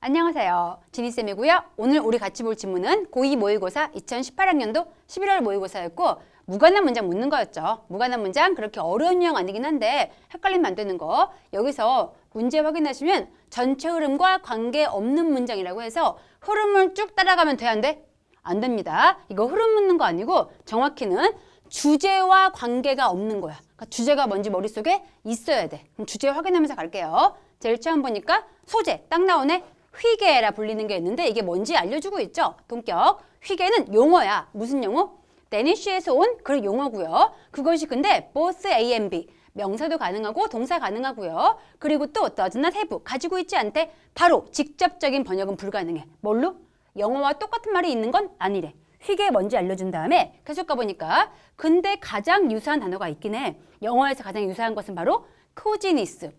안녕하세요. 지니쌤이고요. 오늘 우리 같이 볼 질문은 고2 모의고사 2018학년도 11월 모의고사였고 무관한 문장 묻는 거였죠. 무관한 문장 그렇게 어려운 유형 아니긴 한데 헷갈리면 안 되는 거. 여기서 문제 확인하시면 전체 흐름과 관계없는 문장이라고 해서 흐름을 쭉 따라가면 돼, 안 돼? 안 됩니다. 이거 흐름 묻는 거 아니고 정확히는 주제와 관계가 없는 거야. 그러니까 주제가 뭔지 머릿속에 있어야 돼. 그럼 주제 확인하면서 갈게요. 제일 처음 보니까 소재 딱 나오네. 휘게라 불리는 게 있는데 이게 뭔지 알려주고 있죠. 동격. 휘게는 용어야. 무슨 용어? 데니쉬에서 온그 용어고요. 그것이 근데 both A and B 명사도 가능하고 동사 가능하고요. 그리고 또 does not have 가지고 있지 않대. 바로 직접적인 번역은 불가능해. 뭘로? 영어와 똑같은 말이 있는 건 아니래. 휘게 뭔지 알려준 다음에 계속 가보니까 근데 가장 유사한 단어가 있긴 해. 영어에서 가장 유사한 것은 바로 코지니스.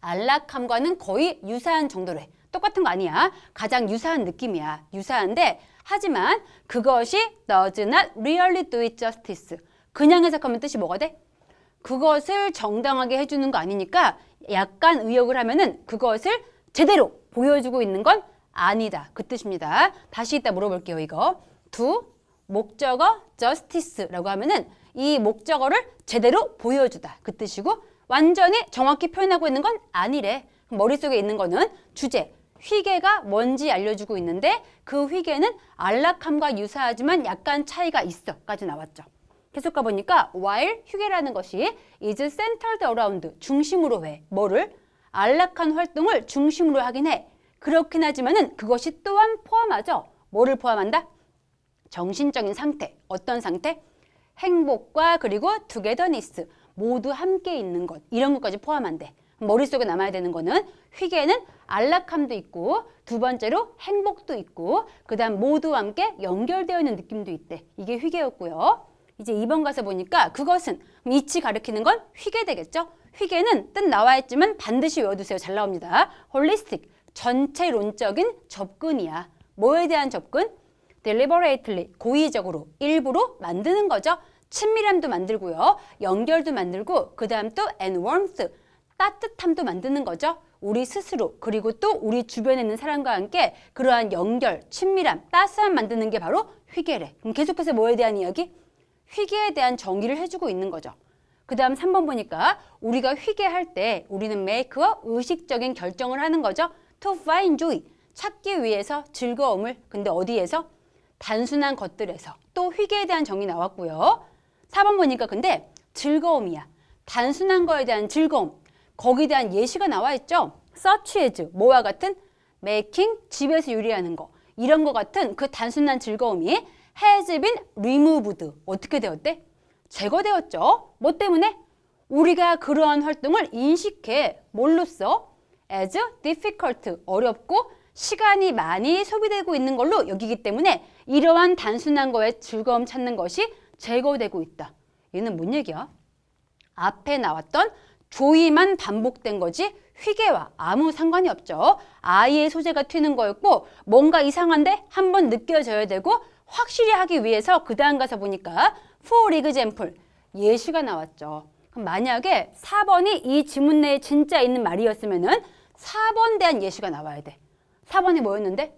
안락함과는 거의 유사한 정도래. 똑같은 거 아니야. 가장 유사한 느낌이야. 유사한데 하지만 그것이 does not really do it justice. 그냥 해석하면 뜻이 뭐가 돼? 그것을 정당하게 해주는 거 아니니까 약간 의역을 하면은 그것을 제대로 보여주고 있는 건 아니다. 그 뜻입니다. 다시 이따 물어볼게요, 이거. 두, 목적어 justice라고 하면은 이 목적어를 제대로 보여주다. 그 뜻이고 완전히 정확히 표현하고 있는 건 아니래. 머릿속에 있는 거는 주제, 휘게가 뭔지 알려주고 있는데 그 휘게는 안락함과 유사하지만 약간 차이가 있어까지 나왔죠. 계속 가보니까 while 휴게라는 것이 is centered around 중심으로 해. 뭐를? 안락한 활동을 중심으로 하긴 해. 그렇긴 하지만은 그것이 또한 포함하죠. 뭐를 포함한다? 정신적인 상태. 어떤 상태? 행복과 그리고 togetherness. 모두 함께 있는 것. 이런 것까지 포함한대. 머릿속에 남아야 되는 거는 휘게는 안락함도 있고 두 번째로 행복도 있고 그다음 모두 함께 연결되어 있는 느낌도 있대. 이게 휘게였고요. 이제 2번 가서 보니까 그것은 이치 가리키는 건 휘게 되겠죠. 휘게는 뜻 나와 있지만 반드시 외워두세요. 잘 나옵니다. 홀리스틱 전체론적인 접근이야. 뭐에 대한 접근? deliberately 고의적으로 일부러 만드는 거죠. 친밀함도 만들고요. 연결도 만들고 그다음 또 and warmth 따뜻함도 만드는 거죠. 우리 스스로 그리고 또 우리 주변에 있는 사람과 함께 그러한 연결, 친밀함, 따스함 만드는 게 바로 휘게래. 그럼 계속해서 뭐에 대한 이야기? 휘게에 대한 정의를 해주고 있는 거죠. 그 다음 3번 보니까 우리가 휘게할 때 우리는 make와 의식적인 결정을 하는 거죠. to find joy, 찾기 위해서 즐거움을. 근데 어디에서? 단순한 것들에서. 또 휘게에 대한 정의 나왔고요. 4번 보니까 근데 즐거움이야. 단순한 거에 대한 즐거움. 거기에 대한 예시가 나와 있죠. such as 뭐와 같은 making 집에서 요리하는 거 이런 거 같은 그 단순한 즐거움이 has been removed 어떻게 되었대? 제거되었죠. 뭐 때문에? 우리가 그러한 활동을 인식해 뭘로써 as difficult 어렵고 시간이 많이 소비되고 있는 걸로 여기기 때문에 이러한 단순한 거에 즐거움 찾는 것이 제거되고 있다. 얘는 뭔 얘기야? 앞에 나왔던 조이만 반복된 거지 휘게와 아무 상관이 없죠. 아이의 소재가 튀는 거였고 뭔가 이상한데 한번 느껴져야 되고 확실히 하기 위해서 그 다음 가서 보니까 for example 예시가 나왔죠. 그럼 만약에 4번이 이 지문 내에 진짜 있는 말이었으면은 4번 대한 예시가 나와야 돼. 4번이 뭐였는데?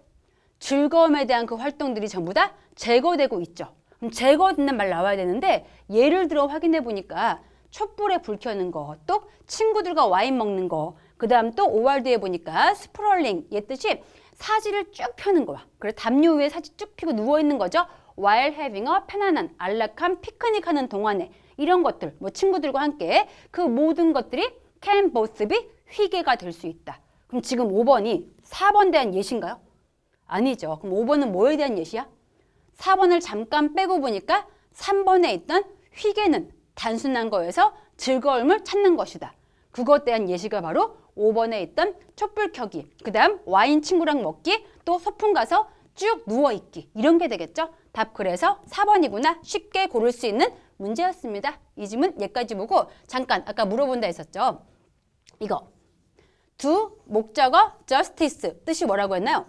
즐거움에 대한 그 활동들이 전부 다 제거되고 있죠. 그럼 제거되는 말 나와야 되는데 예를 들어 확인해 보니까 촛불에 불 켜는 거, 또 친구들과 와인 먹는 거, 그 다음 또 5월 뒤에 보니까 스프롤링, 얘 뜻이 사지를 쭉 펴는 거야. 그래서 담요 위에 사지 쭉 펴고 누워있는 거죠. while having a 편안한, 안락한 피크닉 하는 동안에 이런 것들, 뭐 친구들과 함께 그 모든 것들이 can both be 휘게가 될 수 있다. 그럼 지금 5번이 4번 대한 예시인가요? 아니죠. 그럼 5번은 뭐에 대한 예시야? 4번을 잠깐 빼고 보니까 3번에 있던 휘게는 단순한 거에서 즐거움을 찾는 것이다. 그것 대한 예시가 바로 5번에 있던 촛불 켜기, 그 다음 와인 친구랑 먹기, 또 소풍 가서 쭉 누워있기 이런 게 되겠죠? 답 그래서 4번이구나 쉽게 고를 수 있는 문제였습니다. 이 질문 여기까지 보고 잠깐 아까 물어본다 했었죠? 이거 두 목적어 justice 뜻이 뭐라고 했나요?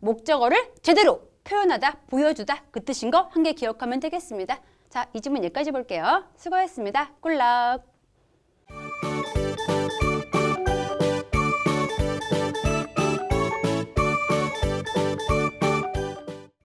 목적어를 제대로 표현하다, 보여주다 그 뜻인 거 한 개 기억하면 되겠습니다. 자, 이 질문 여기까지 볼게요. 수고했습니다. 꿀럭!